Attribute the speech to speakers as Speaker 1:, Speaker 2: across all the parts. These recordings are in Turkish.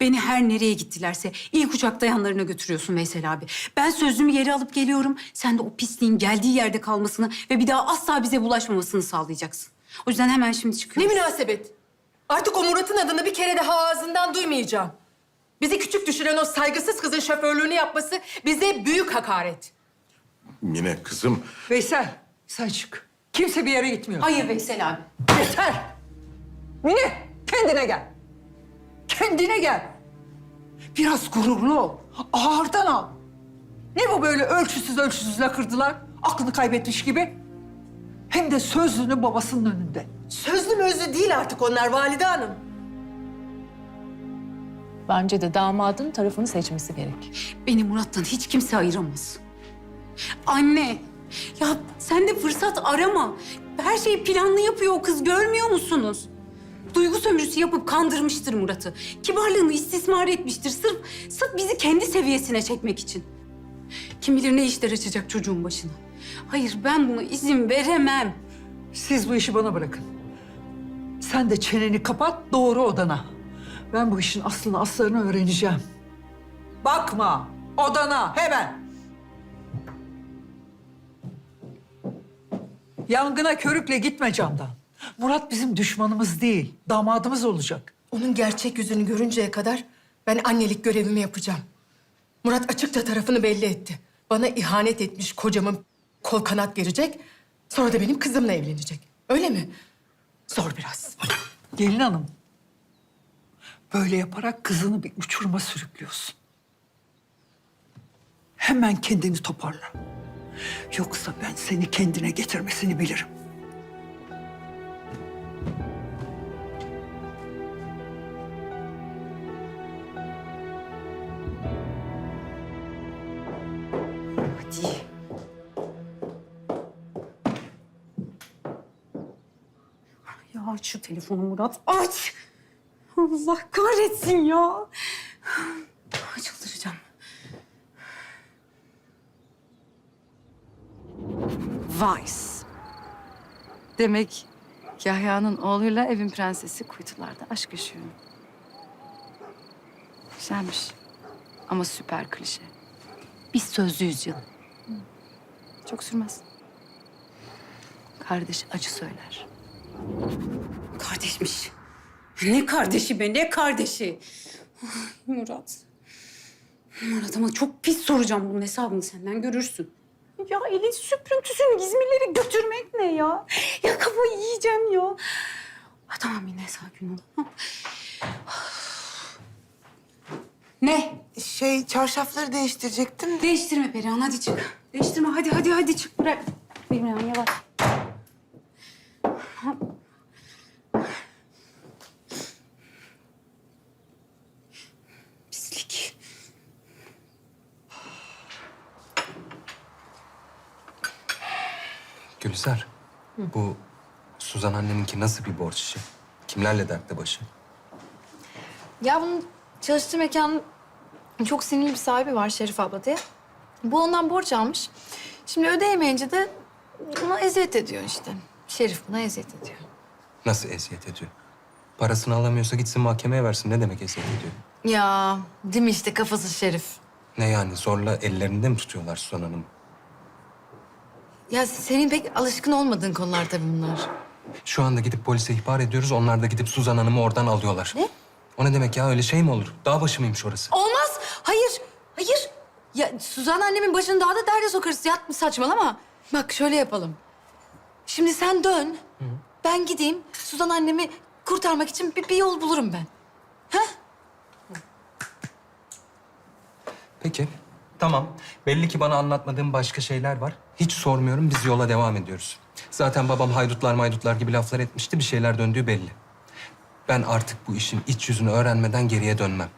Speaker 1: Beni her nereye gittilerse ilk uçakta yanlarına götürüyorsun Veysel abi. Ben sözümü geri alıp geliyorum. Sen de o pisliğin geldiği yerde kalmasını ve bir daha asla bize bulaşmamasını sağlayacaksın. O yüzden hemen şimdi
Speaker 2: Ne
Speaker 1: çıkıyoruz.
Speaker 2: münasebet. Artık o Murat'ın adını bir kere daha ağzından duymayacağım. Bizi küçük düşüren o saygısız kızın şoförlüğünü yapması bize büyük hakaret.
Speaker 3: Mine kızım
Speaker 4: Veysel sen çık. Kimse bir yere gitmiyor.
Speaker 1: Hayır Veysel abi.
Speaker 4: Yeter. Mine kendine gel. Kendine gel. Biraz gururlu ol. Ağırdan al. Ne bu böyle ölçüsüz ölçüsüz lakırdılar? Aklını kaybetmiş gibi. Hem de sözlünü babasının önünde.
Speaker 2: Sözlü mözlü değil artık onlar Valide Hanım.
Speaker 5: Bence de damadın tarafını seçmesi gerek.
Speaker 1: Beni Murat'tan hiç kimse ayıramaz. Anne, ya sen de fırsat arama. Her şeyi planlı yapıyor o kız, görmüyor musunuz? Duygu sömürüsü yapıp kandırmıştır Murat'ı. Kibarlığını istismar etmiştir sırf, sırf bizi kendi seviyesine çekmek için. Kim bilir ne işler açacak çocuğun başına. Hayır, ben buna izin veremem.
Speaker 4: Siz bu işi bana bırakın. Sen de çeneni kapat doğru odana. Ben bu işin aslını aslarını öğreneceğim. Bakma odana hemen. Yangına körükle gitme camdan. Murat bizim düşmanımız değil, damadımız olacak.
Speaker 2: Onun gerçek yüzünü görünceye kadar ben annelik görevimi yapacağım. Murat açıkça tarafını belli etti. Bana ihanet etmiş kocamın kol kanat gerecek. Sonra da benim kızımla evlenecek. Öyle mi? Zor biraz.
Speaker 4: Gelin hanım, böyle yaparak kızını bir uçuruma sürüklüyorsun. Hemen kendini toparla. Yoksa ben seni kendine getirmesini bilirim.
Speaker 1: Aç şu telefonu Murat, aç. Allah kahretsin ya. Çıldıracağım.
Speaker 6: Vice. Demek Yahya'nın oğluyla evin prensesi kuytularda aşk yaşıyor. Güzelmiş. Ama süper klişe. Biz sözlüyüz canım. Çok sürmez. Kardeş acı söyler.
Speaker 1: Kardeşmiş. Ne kardeşi be, ne kardeşi? Ay, Murat. Murat ama çok pis soracağım bunun hesabını senden görürsün. Ya elin süprüntüsünü İzmir'lere götürmek ne ya? Ya kafayı yiyeceğim ya. Ha, tamam yine sakin ol. Ne?
Speaker 7: Şey çarşafları değiştirecektim.
Speaker 1: Değiştirme Perihan hadi çık. Değiştirme hadi hadi hadi çık bırak. Perihan yavaş.
Speaker 8: Gülizar, bu Suzan anneninki nasıl bir borç işi? Kimlerle dertte başı?
Speaker 5: Ya bunun çalıştığı mekanın çok sinirli bir sahibi var Şerif abla diye. Bu ondan borç almış. Şimdi ödeyemeyince de ona eziyet ediyor işte. Şerif buna eziyet ediyor.
Speaker 8: Nasıl eziyet ediyor? Parasını alamıyorsa gitsin mahkemeye versin. Ne demek eziyet ediyor?
Speaker 5: Ya değil mi işte kafası Şerif.
Speaker 8: Ne yani zorla ellerinde mi tutuyorlar Suzan Hanım?
Speaker 5: Ya senin pek alışkın olmadığın konular tabii bunlar.
Speaker 8: Şu anda gidip polise ihbar ediyoruz. Onlar da gidip Suzan Hanım'ı oradan alıyorlar.
Speaker 5: Ne?
Speaker 8: O ne demek ya? Öyle şey mi olur? Dağ başı mıymış orası?
Speaker 5: Olmaz. Hayır. Hayır. Ya Suzan annemin başını daha da derde sokarız. Yat saçmalama. Bak şöyle yapalım. Şimdi sen dön. Ben gideyim. Suzan annemi kurtarmak için bir, bir yol bulurum ben.
Speaker 8: Peki. Tamam. Belli ki bana anlatmadığın başka şeyler var. Hiç sormuyorum. Biz yola devam ediyoruz. Zaten babam haydutlar maydutlar gibi laflar etmişti. Bir şeyler döndüğü belli. Ben artık bu işin iç yüzünü öğrenmeden geriye dönmem.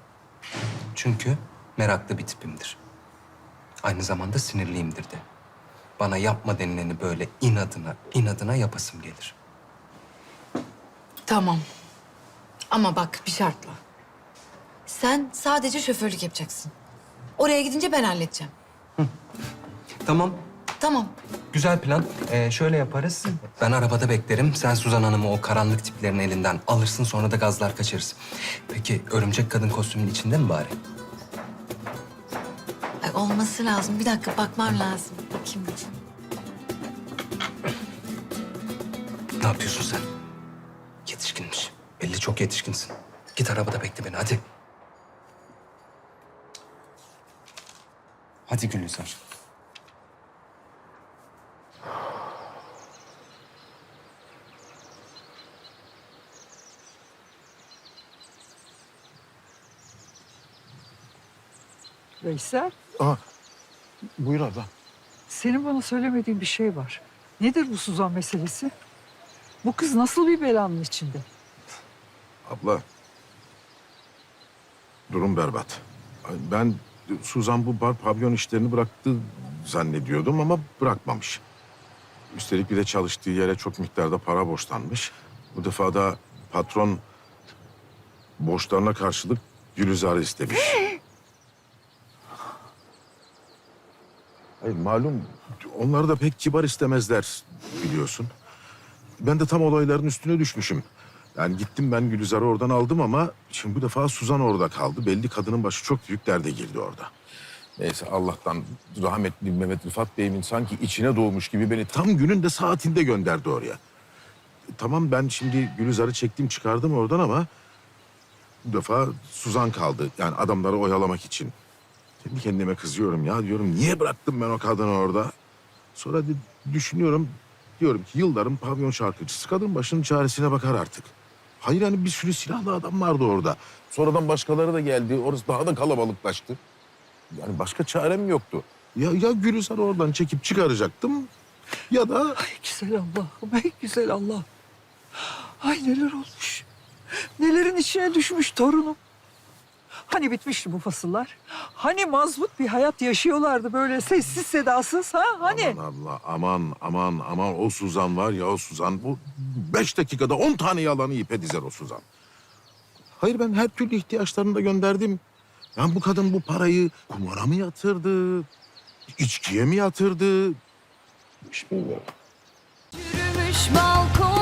Speaker 8: Çünkü meraklı bir tipimdir. Aynı zamanda sinirliyimdir de. Bana yapma denileni böyle inadına, inadına yapasım gelir.
Speaker 5: Tamam. Ama bak bir şartla. Sen sadece şoförlük yapacaksın. Oraya gidince ben halledeceğim.
Speaker 8: Tamam,
Speaker 5: Tamam.
Speaker 8: Güzel plan. Ee, şöyle yaparız. Ben arabada beklerim. Sen Suzan Hanım'ı o karanlık tiplerin elinden alırsın. Sonra da gazlar kaçırırız. Peki örümcek kadın kostümün içinde mi bari?
Speaker 5: Ay, olması lazım. Bir dakika bakmam lazım. Bakayım.
Speaker 8: Ne yapıyorsun sen? Yetişkinmiş. Belli çok yetişkinsin. Git arabada bekle beni hadi. Hadi Gülizar.
Speaker 4: Veysel,
Speaker 3: Aa, buyur abla.
Speaker 4: senin bana söylemediğin bir şey var. Nedir bu Suzan meselesi? Bu kız nasıl bir belanın içinde?
Speaker 3: Abla. Durum berbat. Ben Suzan bu bar pavyon işlerini bıraktı zannediyordum ama bırakmamış. Üstelik bir de çalıştığı yere çok miktarda para borçlanmış. Bu defa da patron borçlarına karşılık Gülizar'ı istemiş. Hayır malum onları da pek kibar istemezler biliyorsun. Ben de tam olayların üstüne düşmüşüm. Yani gittim ben Gülizar'ı oradan aldım ama şimdi bu defa Suzan orada kaldı. Belli kadının başı çok büyük derde girdi orada. Neyse Allah'tan rahmetli Mehmet Rıfat Bey'imin sanki içine doğmuş gibi beni tam günün de saatinde gönderdi oraya. Tamam ben şimdi Gülizar'ı çektim çıkardım oradan ama bu defa Suzan kaldı. Yani adamları oyalamak için. Kendi kendime kızıyorum ya diyorum niye bıraktım ben o kadını orada? Sonra düşünüyorum diyorum ki yılların pavyon şarkıcısı kadın başının çaresine bakar artık. Hayır hani bir sürü silahlı adam vardı orada. Sonradan başkaları da geldi. Orası daha da kalabalıklaştı. Yani başka çarem yoktu. Ya, ya Gülizar'ı oradan çekip çıkaracaktım ya da
Speaker 4: Ay güzel Allah'ım, ey güzel Allah. Ay neler olmuş. Nelerin içine düşmüş torunum. Hani bitmişti bu fasıllar? Hani mazbut bir hayat yaşıyorlardı böyle sessiz sedasız ha? Hani?
Speaker 3: Aman abla aman aman aman o Suzan var ya o Suzan bu beş dakikada on tane yalanı ipe dizer o Suzan. Hayır ben her türlü ihtiyaçlarını da gönderdim. Yani bu kadın bu parayı kumara mı yatırdı? İçkiye mi yatırdı? Hiç bilmiyorum.
Speaker 9: Yürümüş balkonda